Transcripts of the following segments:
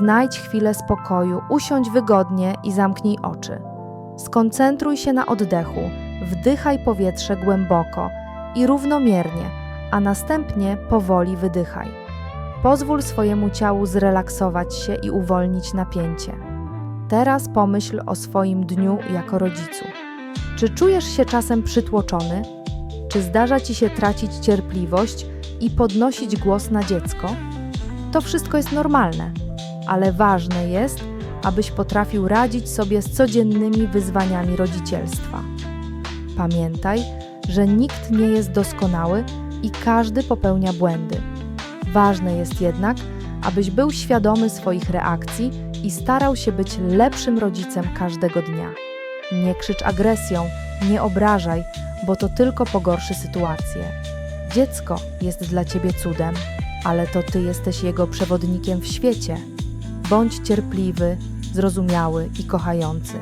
Znajdź chwilę spokoju, usiądź wygodnie i zamknij oczy. Skoncentruj się na oddechu, wdychaj powietrze głęboko i równomiernie, a następnie powoli wydychaj. Pozwól swojemu ciału zrelaksować się i uwolnić napięcie. Teraz pomyśl o swoim dniu jako rodzicu. Czy czujesz się czasem przytłoczony? Czy zdarza ci się tracić cierpliwość i podnosić głos na dziecko? To wszystko jest normalne, ale ważne jest, abyś potrafił radzić sobie z codziennymi wyzwaniami rodzicielstwa. Pamiętaj, że nikt nie jest doskonały i każdy popełnia błędy. Ważne jest jednak, abyś był świadomy swoich reakcji i starał się być lepszym rodzicem każdego dnia. Nie krzycz agresją, nie obrażaj, bo to tylko pogorszy sytuację. Dziecko jest dla ciebie cudem, ale to ty jesteś jego przewodnikiem w świecie. Bądź cierpliwy, zrozumiały i kochający.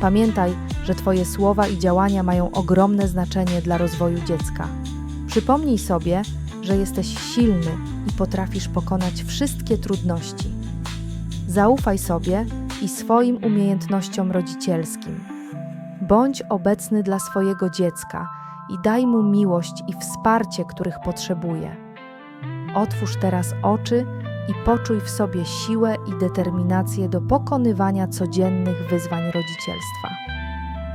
Pamiętaj, że Twoje słowa i działania mają ogromne znaczenie dla rozwoju dziecka. Przypomnij sobie, że jesteś silny i potrafisz pokonać wszystkie trudności. Zaufaj sobie i swoim umiejętnościom rodzicielskim. Bądź obecny dla swojego dziecka i daj mu miłość i wsparcie, których potrzebuje. Otwórz teraz oczy i poczuj w sobie siłę i determinację do pokonywania codziennych wyzwań rodzicielstwa.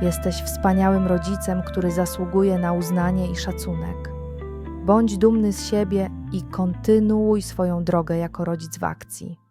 Jesteś wspaniałym rodzicem, który zasługuje na uznanie i szacunek. Bądź dumny z siebie i kontynuuj swoją drogę jako rodzic w akcji.